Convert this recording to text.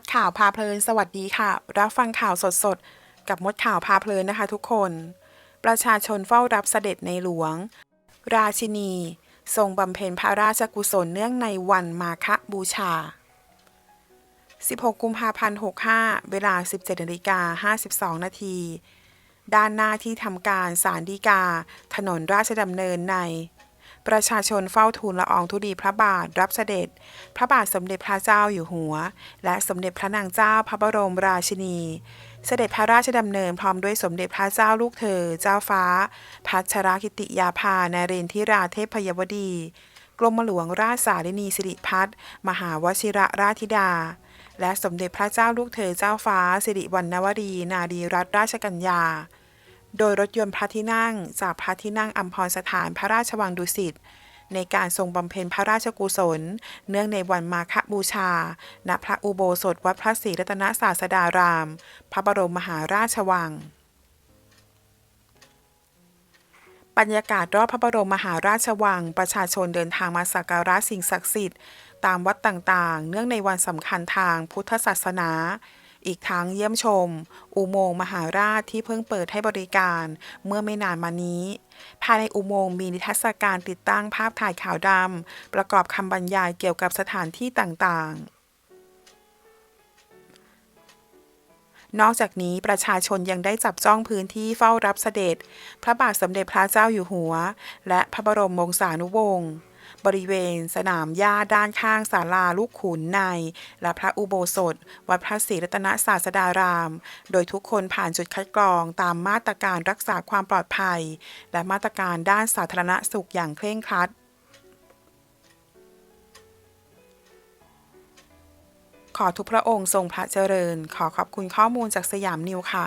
ดข่าวพาเพลินสวัสดีค่ะ รับฟังข่าวสดๆ กับมดข่าวพาเพลินนะคะทุกคน ประชาชนเฝ้ารับเสด็จในหลวง ราชินี ทรงบำเพ็ญพระราชกุศลเนื่องในวันมาฆบูชา 16 กุมภาพันธ์ 65 เวลา 17นาฬิกา52 นาที ด้านหน้าที่ทำการสารดีกา ถนนราชดำเนินใน ประชาชนเฝ้าทูลละอองธุลีพระบาทรับเสด็จ พระบาทสมเด็จพระเจ้าอยู่หัว และสมเด็จพระนางเจ้าพระบรมราชินี เสด็จพระราชดำเนินพร้อมด้วยสมเด็จพระเจ้าลูกเธอ เจ้าฟ้า พัชรกิติยาภานาเรนทิราเทพยวดี กรมหลวงราชสารินีสิริพัฒน์มหาวชิระราชธิดา และสมเด็จพระเจ้าลูกเธอเจ้าฟ้าสิริวัณณวรี นารีรัตนราชกัญญา โดยรถยนต์พระที่นั่งจากพระที่นั่งอัมพรสถานพระราชวังดุสิตในการทรงบำเพ็ญพระราชกุศล เนื่องในวันมาฆบูชา ณ พระอุโบสถวัดพระศรีรัตนศาสดาราม พระบรมมหาราชวัง บรรยากาศรอบพระบรมมหาราชวัง ประชาชนเดินทางมาสักการะสิ่งศักดิ์สิทธิ์ ตามวัดต่างๆ เนื่องในวันสำคัญทางพุทธศาสนา อีกทั้งเยี่ยมชม อุโมงค์มหาราชที่เพิ่งเปิดให้บริการเมื่อไม่นานมานี้ ภายในอุโมงค์มีนิทรรศการติดตั้งภาพถ่ายขาวดำประกอบคำบรรยายเกี่ยวกับสถานที่ต่างๆนอกจากนี้ประชาชนยังได้จับจ้องพื้นที่เฝ้ารับเสด็จ พระบาทสมเด็จพระเจ้าอยู่หัว และพระบรมวงศานุวงศ์ บริเวณสนามหญ้าด้านข้างศาลาลูกขุนใน และพระอุโบสถ วัดพระศรีรัตนศาสดาราม โดยทุกคนผ่านจุดคัดกรองตามมาตรการรักษาความปลอดภัย และมาตรการด้านสาธารณสุขอย่างเคร่งครัดขอทุกพระองค์ทรงพระเจริญ ขอขอบคุณข้อมูลจากสยามนิวค่ะ